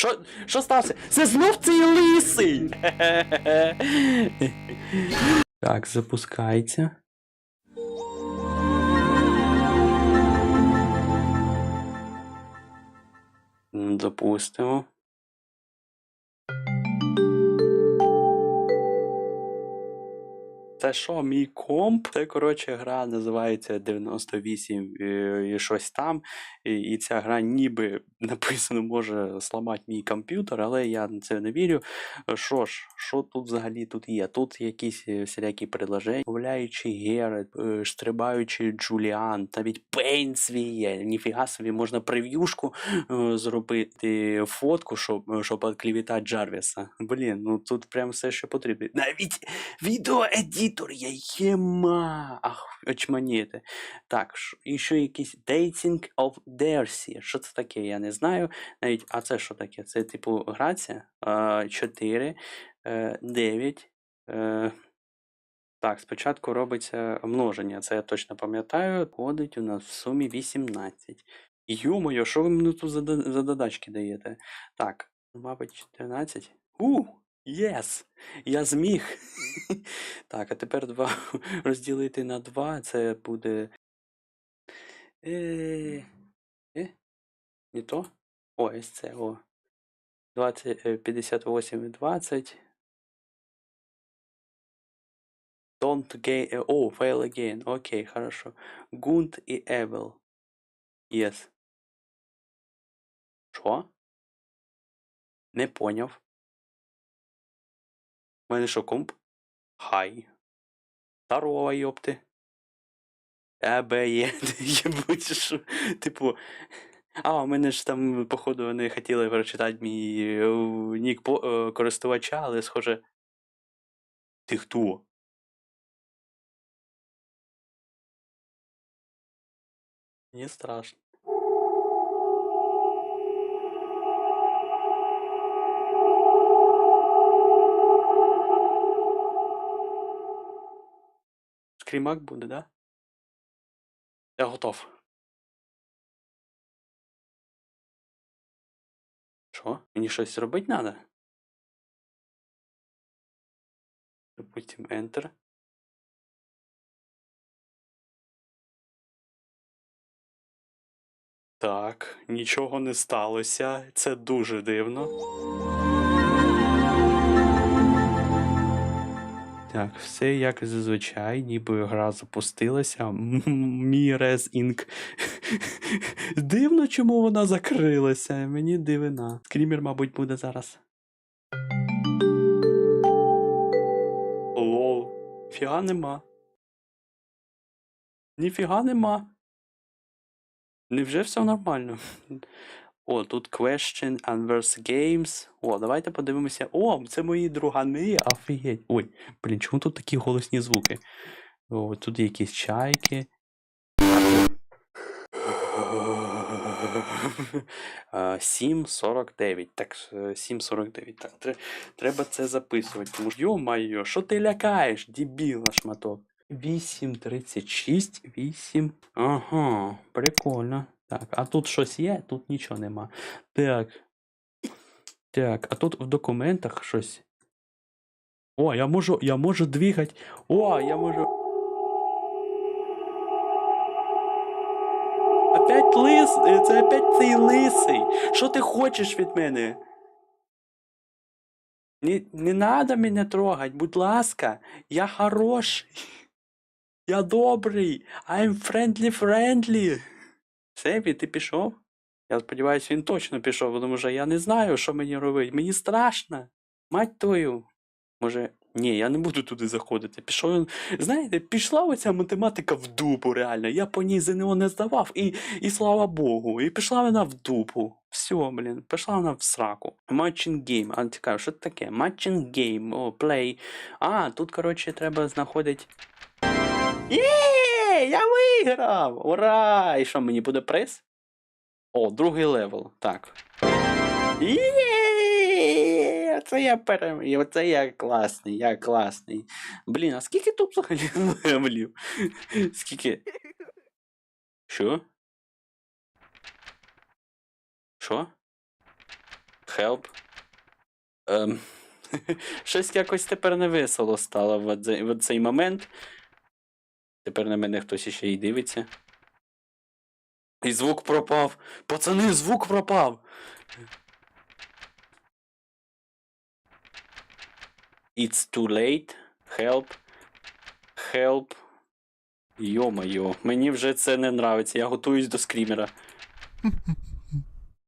Що, що стався? Це знов цей лисий! так, запускається. Допустимо. Це що, мій комп? Це, коротше, гра називається 98 е, і щось там. І, і ця гра ніби написано може сламати мій комп'ютер, але я на це не вірю. Що ж, що тут взагалі тут є? Тут якісь е, всілякі предложення, мовляючи Герет, е, штрибаючи Джуліан, навіть Пейн свій є. Ніфіга собі можна прев'юшку зробити фотку, щоб, щоб відклівітати Джарвіса. Блін, ну тут прям все, що потрібно. Навіть відеоедітор є, єма. Ах, очманіти. Так, і ще якийсь Dating of Dercy. Що це таке? Я не знаю. Навіть, а це що таке? Це типу грація? 4, 9. Е, так, спочатку робиться множення, це я точно пам'ятаю. Ходить у нас в сумі 18. Йо-моє, що ви мені тут за, да- за додачки даєте? Так, мабуть, 14. У! Єс! Я зміг. так, а тепер 2 розділити на 2, це буде. Е, е, не то? О, ось це, о. 20, е, 58 і 20. Don't gain... е, О, fail again. Окей, хорошо. Гунт і Evil. Yes. Що? Не поняв. Мене що, комп? Хай. Здорово, йопти. Абе є, єбуть, що. Типу. А, у мене ж там, походу, вони хотіли прочитати мій е, нік е, користувача, але схоже. Ти хто? Мені страшно. Скрімак буде, да? Я готов. Що? Мені щось робити треба? Допустим, Enter. Так, нічого не сталося. Це дуже дивно. Так, все як зазвичай, ніби гра запустилася. Мірез Інк. Дивно, чому вона закрилася. Мені дивина. Скрімер, мабуть, буде зараз. Лол. Фіга нема. Ніфіга нема. Невже все нормально? О, тут question and verse games. О, давайте подивимося. О, це мої другани. Офігеть. Ой, блін, чому тут такі голосні звуки? О, тут якісь чайки. А, 7.49. Так, е, 7.49. Так, тре- треба це записувати. Тому що, йо-майо, що ти лякаєш, дебіла шматок? 8.36, 8. Ага, прикольно. Так, а тут щось є, тут нічого нема. Так. Так, а тут в документах щось. О, я можу, я можу двигати. О, я можу. Опять лис, е, це опять цей лисий. Що ти хочеш від мене? Не, не надо мене трогать, будь ласка. Я хороший. Я добрий. I'm friendly friendly. Севі, ти пішов? Я сподіваюся, він точно пішов, тому що я не знаю, що мені робити. Мені страшно. Мать твою. Може, ні, я не буду туди заходити. Пішов він. Знаєте, пішла оця математика в дупу, реально. Я по ній ЗНО не здавав, і, і слава Богу. І пішла вона в дупу. Все, блін, пішла вона в сраку. Matching game. А цікаво, що це таке? Matching game, о, play. А, тут, коротше, треба знаходити. Я виграв! Ура! І що, мені буде приз? О, другий левел. Так. Є! Це я переміг. Оце я класний, я класний. Блін, а скільки тут взагалі левелів? Скільки? Що? Що? Help. Ем, щось якось тепер не весело стало в цей момент. Тепер на мене хтось іще й дивиться. І звук пропав. Пацани, звук пропав. It's too late. Help. Help. Йо-моє, мені вже це не нравиться. Я готуюсь до скрімера.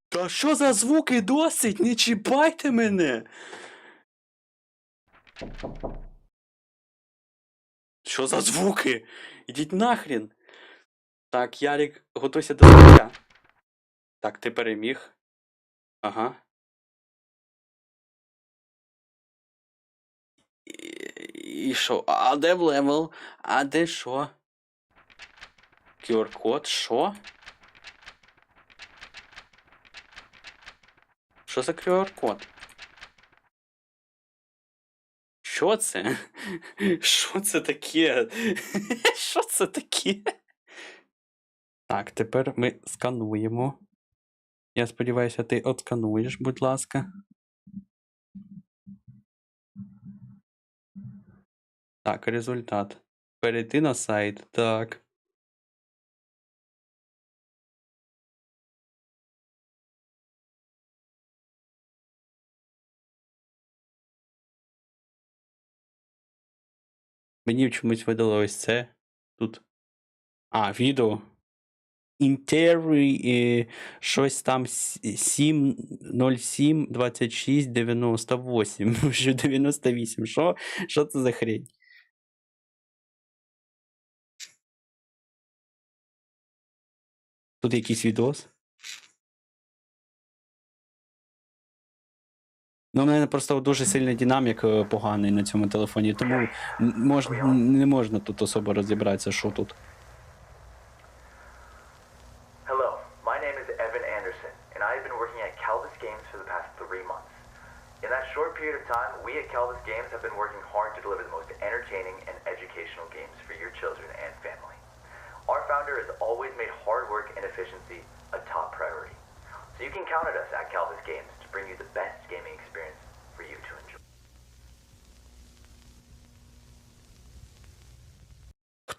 Та що за звуки досить? Не чіпайте мене. Що за звуки? Ідіть нахрін. Так, Ярік, готуйся до життя. Так, ти переміг. Ага. І, що? А де левел? А де що? QR-код? Що? Що за QR-код? Що це? Що це таке? Що це таке? Так, тепер ми скануємо. Я сподіваюся, ти отскануєш, будь ласка. Так, результат. Перейти на сайт. Так. Мені чомусь видало ось це. Тут. А, відео. Інтері щось там 7 07 26 98. Що 98. Що? Що це за хрень? Тут якийсь відос. Ну, у мене просто дуже сильний динамік е, поганий на цьому телефоні, тому мож, не можна тут особо розібратися, що тут. Hello, my name is Evan Anderson, and I have been working at Calvis Games for the past three months. In that short period of time, we at Calvis Games have been working hard to deliver the most entertaining and educational games for your children and family. Our founder has always made hard work and efficiency a top priority. So you can count on us at Calvis Games bring you the best gaming experience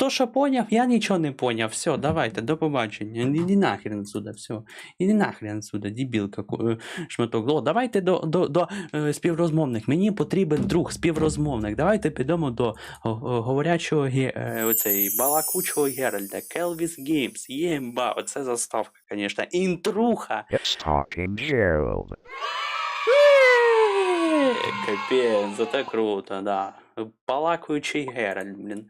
Хто що поняв, я нічого не поняв. Все, давайте, до побачення. Іди нахрен отсюда, все. Іди нахрен отсюда, дебілка, е, шматок. О, давайте до, до, до е, співрозмовних. Мені потрібен друг, співрозмовник. Давайте підемо до говорячого е, оцей, балакучого Геральда. Келвіс Геймс, ємба, оце заставка, звісно. Інтруха. It's talking Gerald. Капець, це круто, да. Балакаючий Геральт, блін.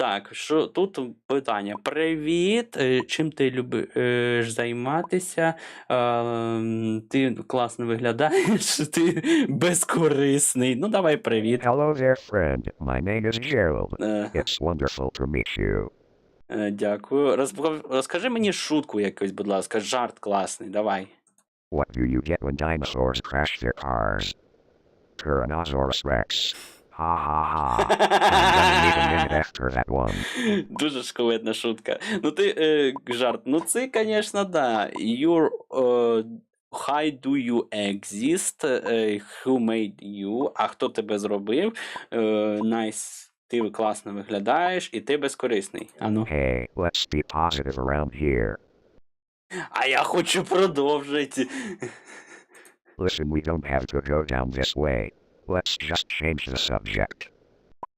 Так, що тут питання? Привіт! е, Чим ти любиш займатися? Ем, Ти класно виглядаєш, ти безкорисний. Ну, давай привіт. Hello there, friend. My name is Gerald. Е, It's wonderful to meet you. е, Дякую. Розкажи мені шутку якусь, будь ласка, жарт класний, давай. What do you get when dinosaurs crash their cars? Tyrannosaurus Rex. After that one. Дуже шковидна шутка. Ну ти е, жарт. Ну це, звісно, да. Your е, How do you exist? Е, who made you? А хто тебе зробив? Е, nice. Ти класно виглядаєш, і ти безкорисний. Ану. Hey, let's be positive around here. А я хочу продовжити. Listen, we don't have to go down this way. Let's just change the subject.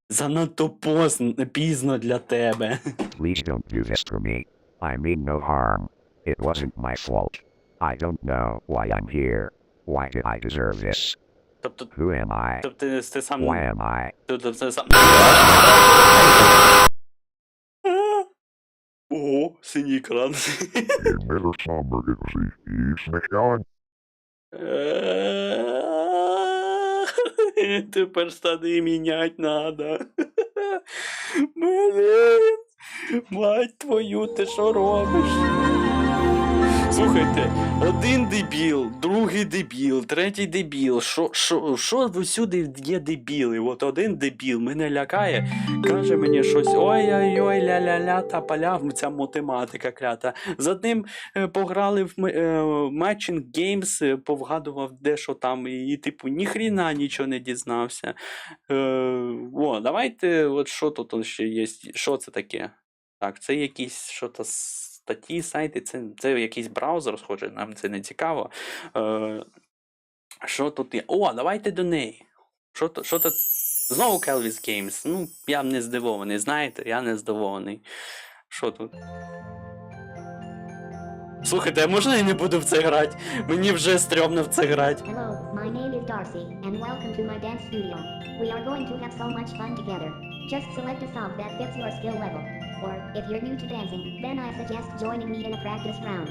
Занадто поздно, пізно для тебе. Please don't do this to me. I mean no harm. It wasn't my fault. I don't know why I'm here. Why did I deserve this? Тобто, Who am I? тобто ти, ти сам. Why am I? Тобто ти сам. Ого, синій екран. Inmiddels emergency. Evening on. Тепер штани мінять надо. Блін, мать твою, ти що робиш? Слухайте, один дебіл, другий дебіл, третій дебіл. Що, всюди є дебіли? От один дебіл мене лякає, каже мені щось ой-ой-ой, ля-ля-ля, та поля, ця математика клята. З одним е, пограли в Matching Games, е, повгадував де що там, і, типу, ніхріна нічого не дізнався. Е, о, давайте, от що тут ще є? Що це таке? Так, це якісь що то статті, сайти, це, це якийсь браузер, схоже, нам це не цікаво. Е, що тут є? О, давайте до неї. Що що то... Знову Kelvis Games. Ну, я не здивований, знаєте, я не здивований. Що тут? Слухайте, а можна я не буду в це грати? Мені вже стрьомно в це грати. Hello, my name is Darcy, and welcome to my dance studio. We are going to have so much fun together. Just select a song that fits your skill level. Or, if you're new to dancing, then I suggest joining me in a practice round.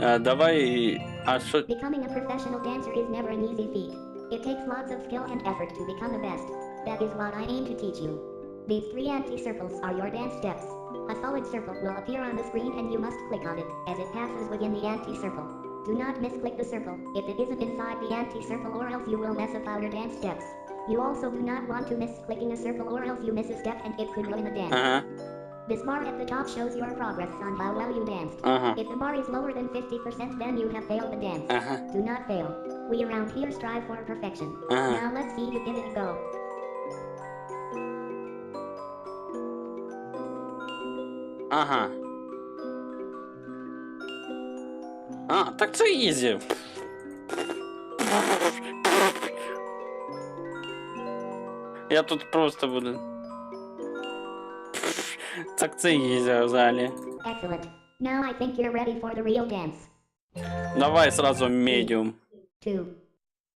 Е, давай. А що. Becoming a professional dancer is never an easy feat. It takes lots of skill and effort to become the best. That is what I aim to teach you. These three anti-circles are your dance steps. A solid circle will appear on the screen and you must click on it as it passes within the anti-circle. Do not misclick the circle if it isn't inside the anti-circle or else you will mess up our dance steps. You also do not want to miss clicking a circle or else you miss a step and it could ruin the dance. Ага, This bar at the top shows your progress on how well you danced. ага, If the bar is lower than 50% then you have failed the dance. ага. Do not fail. We around here strive for perfection. Uh-huh. Now let's see you give it a go. Ага. А, так це ізі. Я тут просто буду. Так це ізі взагалі. Excellent. Now I think you're ready for the real dance. Давай сразу медіум. Two,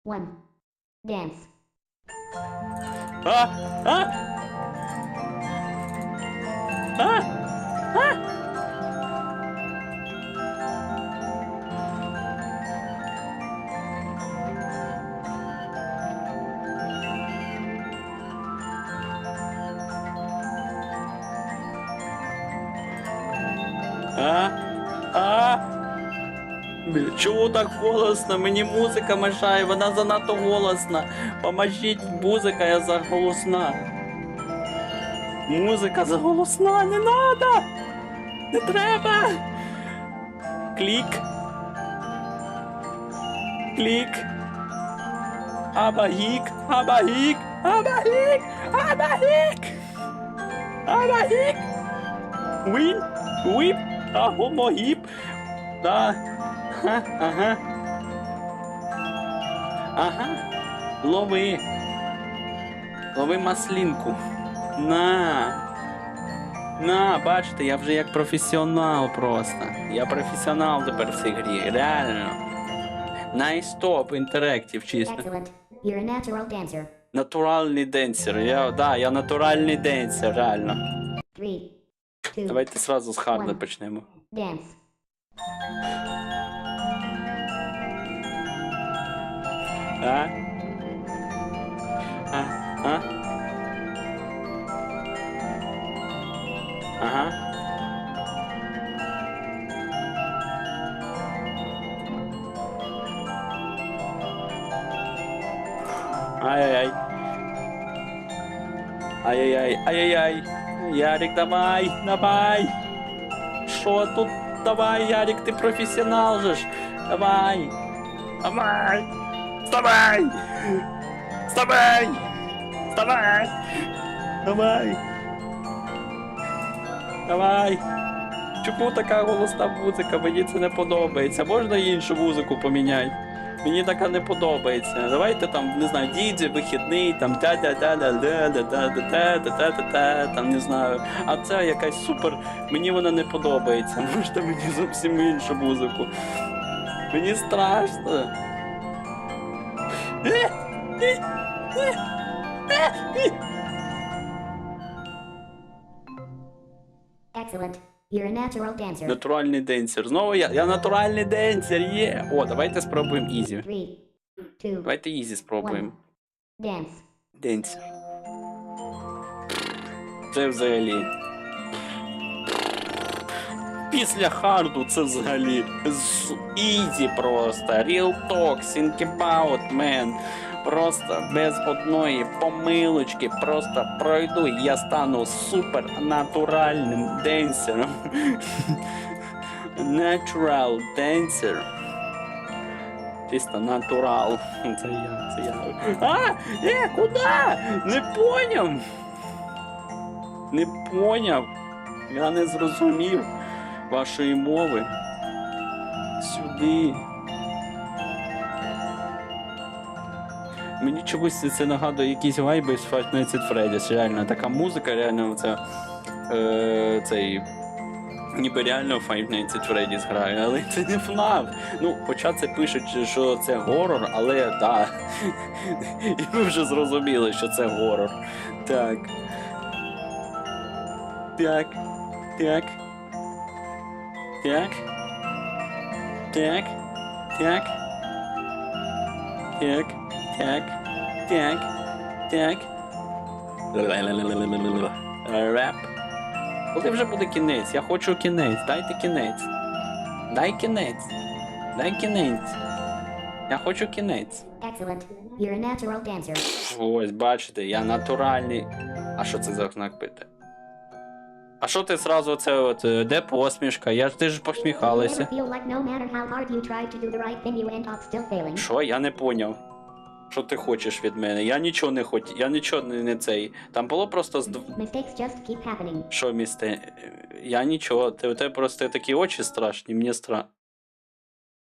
one, dance. А! А! А! А! А? А? Чому так голосно? Мені музика мешає, вона занадто голосна. Поможіть, музика, я заголосна. Музика заголосна, не надо! Не треба! Клік. Клік. Абагік, абагік, абагік, абагік! Абагік! Він, віп, агомогіп. Да. Ха, ага. Ага. Лови. Лови маслінку. На. На, бачите, я вже як професіонал просто. Я професіонал тепер в цій грі. Реально. Найстоп інтерактив чисто. Excellent. You're a natural dancer. Натуральний денсер. Я, да, я натуральний денсер, реально. Three, two, Давайте сразу з харда One. почнемо. dance. А? А? А? Ага. Ай-яй-яй. Ай-яй-яй, ай-яй-яй. Ярик, давай, давай. Що тут? Давай, Ярик, ти професіонал же. Давай. Давай. Вставай! Вставай! Вставай! Давай! Давай! Чому така голосна музика? Мені це не подобається. Можна іншу музику поміняти? Мені така не подобається. Давайте там, не знаю, діджі, вихідний, там та та та та та та та та та та та та там не знаю. А це якась супер. Мені вона не подобається. Можете мені зовсім іншу музику. Мені страшно. Excellent. You're a natural dancer. Натуральний денсер. Знову я. Я натуральний денсер, є. О, давайте спробуємо ізі. Three, two, Давайте ізі спробуємо. dance. Денсер. Це взагалі. після харду це взагалі ізі просто. Real talk, think about, man. Просто без одної помилочки просто пройду, і я стану супер натуральним денсером. Natural dancer. Чисто натурал. Це я, це я. А! Е, куди? Не поняв. Не поняв. Я не зрозумів вашої мови. Сюди. Мені чогось це нагадує якісь вайби з Five Nights at Freddy's. Реально, така музика, реально, це. Е, цей. Ніби реально Five Nights at Freddy's грає, але це не FNAF. Ну, хоча це пишуть, що це горор, але так. І ви вже зрозуміли, що це горор. Так. Так. Так. Так. Так. Так. Так. Так. Так. Так. Реп. Коли вже буде кінець? Я хочу кінець. Дайте кінець. Дай кінець. Дай кінець. Я хочу кінець. Excellent. You're a natural dancer. Ось, бачите, я натуральний. А що це за знак пита? А що ти зразу це от, е, де посмішка? Я ж ти ж посміхалася. Що? Я не поняв. Що ти хочеш від мене? Я нічого не хотів, я нічого не, не цей. Там було просто з. Що місте? Я нічого. Ти у тебе просто такі очі страшні, мені стра.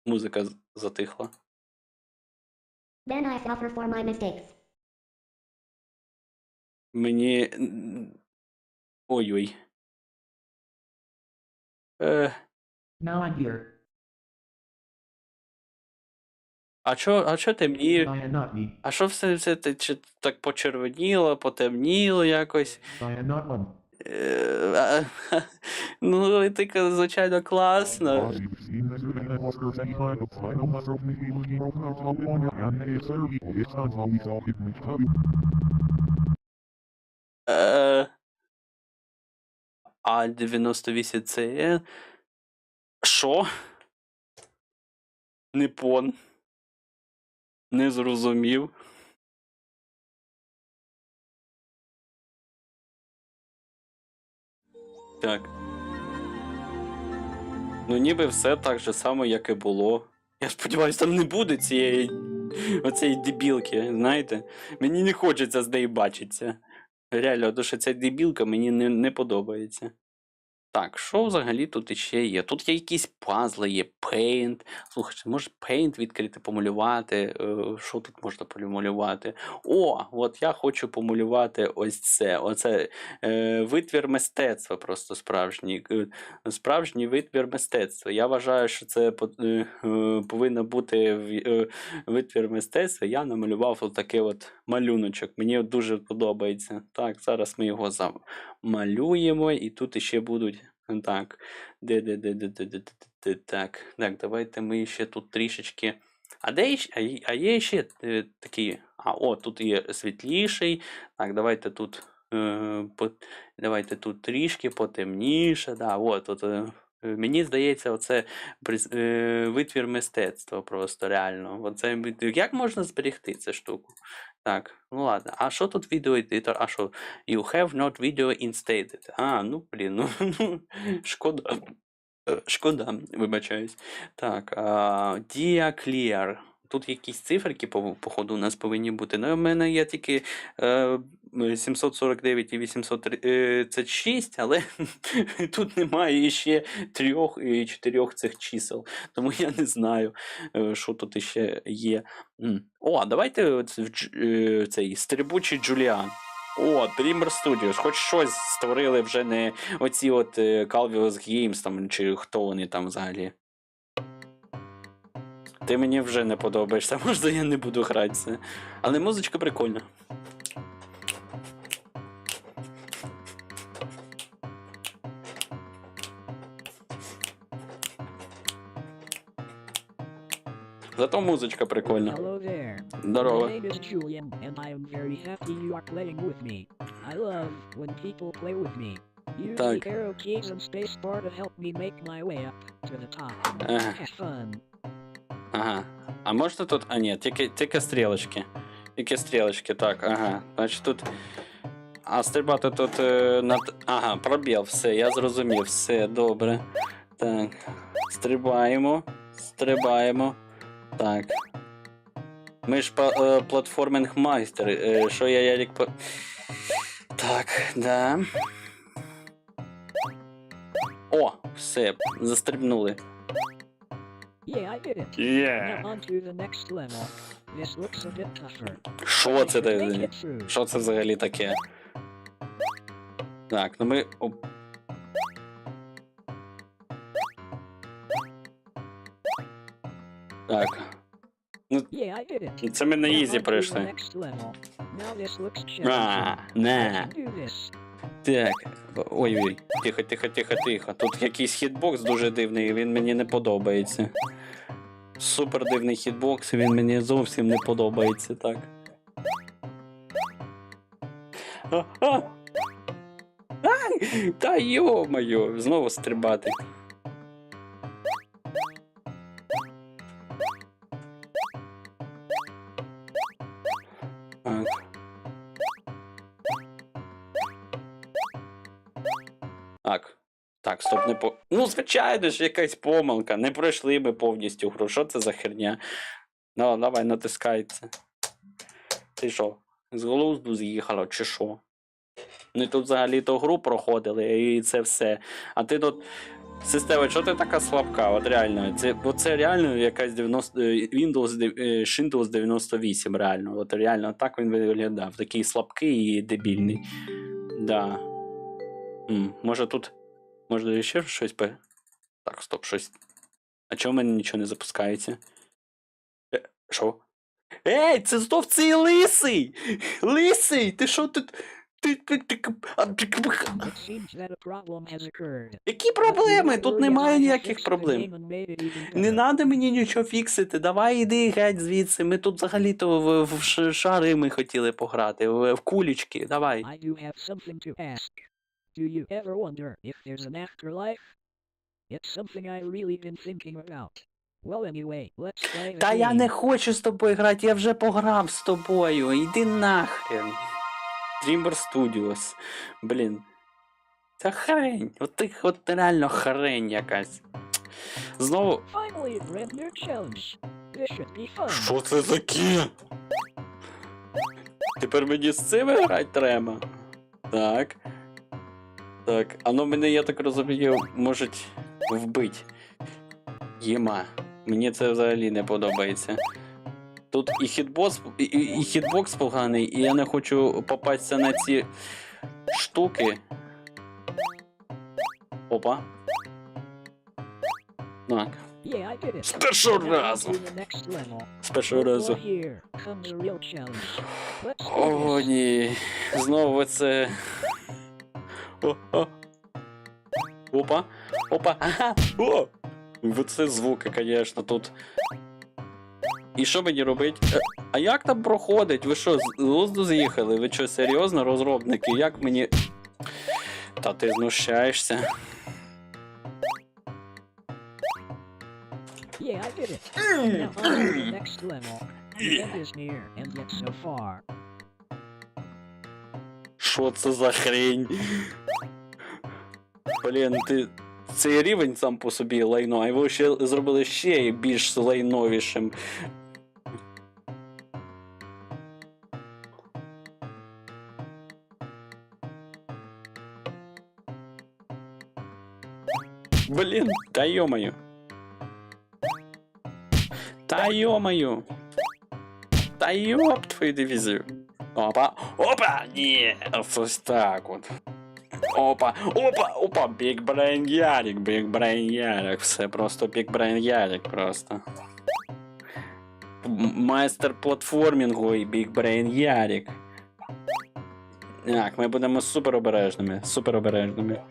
Музика затихла. Then I suffer for my mistakes. Мені. Ой-ой. Е, Now I'm here. А чо, а чо темніє? А що все, все те- чи так почервоніло, потемніло якось? Е, а, ну, і ти, звичайно, класно. Е, а 98 це. Що? Не пон. Не зрозумів. Так. Ну, ніби все так же само, як і було. Я сподіваюся, там не буде цієї оцієї дебілки, знаєте? Мені не хочеться з нею бачитися. Реально, тому що ця дебілка мені не, не подобається. Так, що взагалі тут іще є? Тут є якісь пазли, є Paint. Слухайте, може Paint відкрити, помалювати. Е, Що тут можна помалювати? О, от я хочу помалювати ось це. Оце е, витвір мистецтва, просто справжній. Е, Справжній витвір мистецтва. Я вважаю, що це е, е, повинно бути витвір мистецтва. Я намалював отакий от малюночок. Мені дуже подобається. Так, зараз ми його малюємо, і тут ще будуть. Так. Так, так, давайте ми ще тут трішечки. А де а є ще такі. А, о, тут є світліший. Так, давайте тут. Давайте тут трішки потемніше. Да, от, от, мені здається, оце е, витвір мистецтва просто реально. Оце, як можна зберегти цю штуку? Так, ну ладно. А що тут відеоедитор? А що? You have not video instated. А, ну блін, ну, ну шкода. Е, Шкода, вибачаюсь. Так, uh, Dia Clear. Тут якісь циферки, по- походу, у нас повинні бути. Ну, у мене є тільки е, 749 і 836, але тут немає ще трьох і чотирьох цих чисел. Тому я не знаю, е, що тут іще є. О, давайте е, цей стрибучий Джуліан. О, Dreamer Studios, хоч щось створили вже не оці от е, Calvius Games там, чи хто вони там взагалі ти мені вже не подобаєшся, можна я не буду гратися. Але музичка прикольна. Зато музичка прикольна. Здорово. Так. Ага. Ага. А можна тут. А ні, тільки, тільки стрілочки. Тільки стрілочки, так, ага. Значить тут. А стрибати тут е, над. Ага, пробіл, все, я зрозумів, все, добре. Так. Стрибаємо. Стрибаємо. Так. Ми ж е, платформинг майстер. Е, що я Ярік по. Так, да. О, все, застрибнули. Yeah, I did it. Є. Now on to the next level. This looks a bit tougher. Що це таке? Що це взагалі таке? Так, ну ми. оп. Так. Yeah, I did it. Це ми на Now ізі on to the пройшли. next level. Now this looks А, challenging. I не. can do this. Так. Ой-ой. Тихо, тихо, тихо, тихо. Тут якийсь хітбокс дуже дивний, він мені не подобається. Супер дивний хітбокс, він мені зовсім не подобається, так. А, а! Ай! Та йо-моє, знову стрибати. Не по. Ну, звичайно ж, якась помилка. Не пройшли ми повністю гру. Що це за херня? Ну, давай, натискай. Ти що? З глузду з'їхало, чи що? Ми тут взагалі-то гру проходили, і це все. А ти тут. Система, що ти така слабка? От реально, це, бо це реально якась 90, е, Windows, е, Windows 98, реально. От реально так він виглядав. Такий слабкий і дебільний. Да. М, може тут. Може ще щось по. Так, стоп, щось. А чому в мене нічого не запускається? Е, Що? Ей, це знов цей лисий! Лисий! Ти що тут? Ти, ти, ти, а, ти-. Які проблеми? Тут немає ніяких проблем. Не треба мені нічого фіксити. Давай іди геть звідси. Ми тут взагалі-то в, в шари ми хотіли пограти, в, в кулічки. Давай. Do you ever wonder if there's an afterlife? It's something I really been thinking about. Well, anyway, let's play the Та я не хочу з тобою грати, я вже пограв з тобою. Іди нахрен. Dreamweaver Studios. Блін. Це хрень. От ти от реально хрень якась. Знову. Finally, a brand new challenge. This should be fun. Що це таке? Тепер мені з цим грати треба. Так. Так, ну мене, я так розумію, можуть вбити. Єма. Мені це взагалі не подобається. Тут і хітбокс, і, і, і хітбокс поганий, і я не хочу попастися на ці штуки. Опа. Так, з першого разу. З першого разу. О, ні. Знову це. О, о. Опа. Опа. Ага. О! Оце звуки, звісно, тут. І що мені робить? Е, А як там проходить? Ви що, з глузду з'їхали? Ви що, серйозно, розробники? Як мені. Та ти знущаєшся. Yeah, I did it. Now on to the next level. The end is near, and yet so far. Що це за хрень? Блін, ти. Цей рівень сам по собі лайно, а його ще зробили ще більш лайновішим. Блін, та йомаю. Та йомаю. Та йоп твою дивізію. Опа, опа, ні, ось так от. Опа, опа, опа, Ярик, Big Brain Ярик, все просто Brain Ярик просто. Майстер платформінгу і Brain Ярик. Так, ми будемо супер обережними, супер обережними.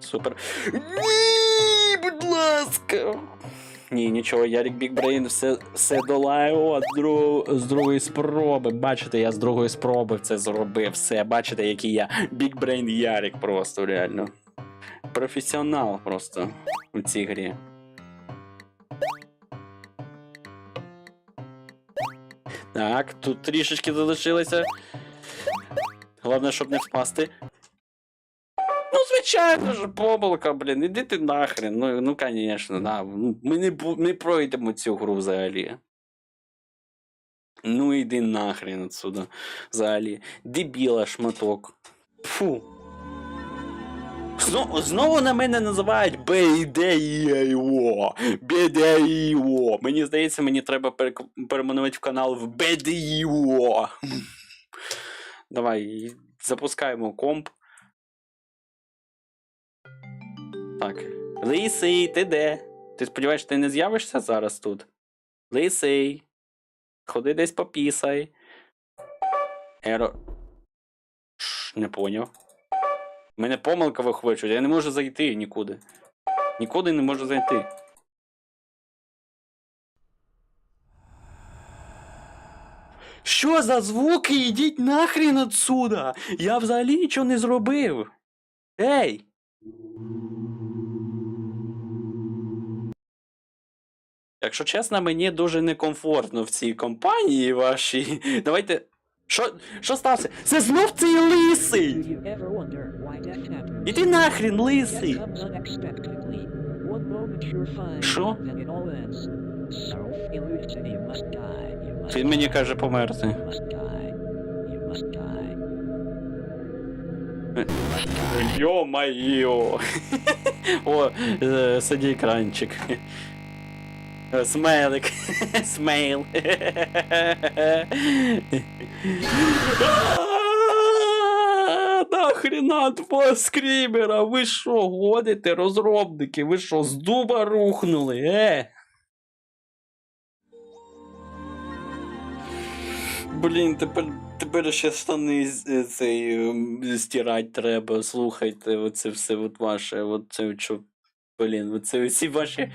Супер. Ні, будь ласка. Ні, нічого, Ярік Бікбрейн все, все долає. О, з, з другої спроби. Бачите, я з другої спроби це зробив. Все, бачите, який я Бікбрейн Ярік просто реально. Професіонал просто у цій грі. Так, тут трішечки залишилося. Головне, щоб не впасти. Ну, звичайно ж, помилка, блін, іди ти нахрен. Ну, ну звісно, да. Ми не, не пройдемо цю гру взагалі. Ну, іди нахрен отсюда. Взагалі. Дебіла шматок. Фу. Знову, знову на мене називають BDIO. BDIO. Мені здається, мені треба перейменувати в канал в BDIO. Давай, запускаємо комп. Так. Лисий, ти де? Ти сподіваєшся, ти не з'явишся зараз тут? Лисий. Ходи десь попісай. Еро. Ш, не поняв. Мене помилка вихвачує, я не можу зайти нікуди. Нікуди не можу зайти. Що за звуки? Ідіть нахрін отсюда! Я взагалі нічого не зробив. Ей! Якщо чесно, мені дуже некомфортно в цій компанії вашій. Давайте. Що, що сталося? Це знов цей лисий! Іди нахрін, лисий! Що? Він мені каже померти. Йо-майо! О, е, сиді екранчик. Е, Смайлик. Смейл. Нахрена два скрімера? Ви що, годите, розробники? Ви що, з дуба рухнули? Е? Блін, тепер, тепер ще штани е, цей ем, стирати треба. Слухайте, оце все от ваше, оце що. Блін, оце всі ваші.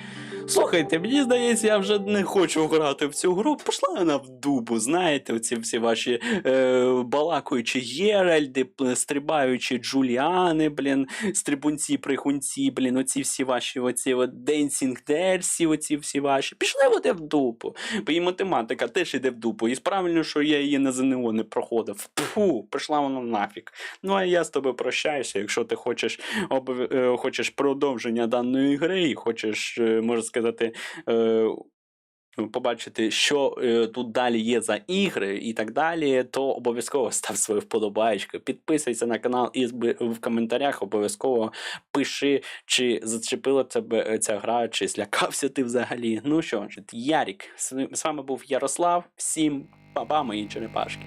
Слухайте, мені здається, я вже не хочу грати в цю гру. Пішла вона в дубу, знаєте, оці всі ваші е, балакаючі Геральди, стрибаючі Джуліани, блін, стрибунці, прихунці, блін, оці всі ваші, оці от Денсінг Дерсі, оці всі ваші. Пішли вони в дупу. Бо і математика теж іде в дупу. І правильно, що я її на ЗНО не проходив. Фу, пішла вона нафіг. Ну а я з тобою прощаюся. Якщо ти хочеш, обов... е, хочеш продовження даної гри, і хочеш, е, можна сказати. Е... Побачити, що е, тут далі є за ігри і так далі, то обов'язково став свою вподобайку, підписуйся на канал і в коментарях обов'язково пиши, чи зачепила тебе ця гра, чи злякався ти взагалі. Ну що Ярік, з вами був Ярослав. Всім па-па, мої черепашки.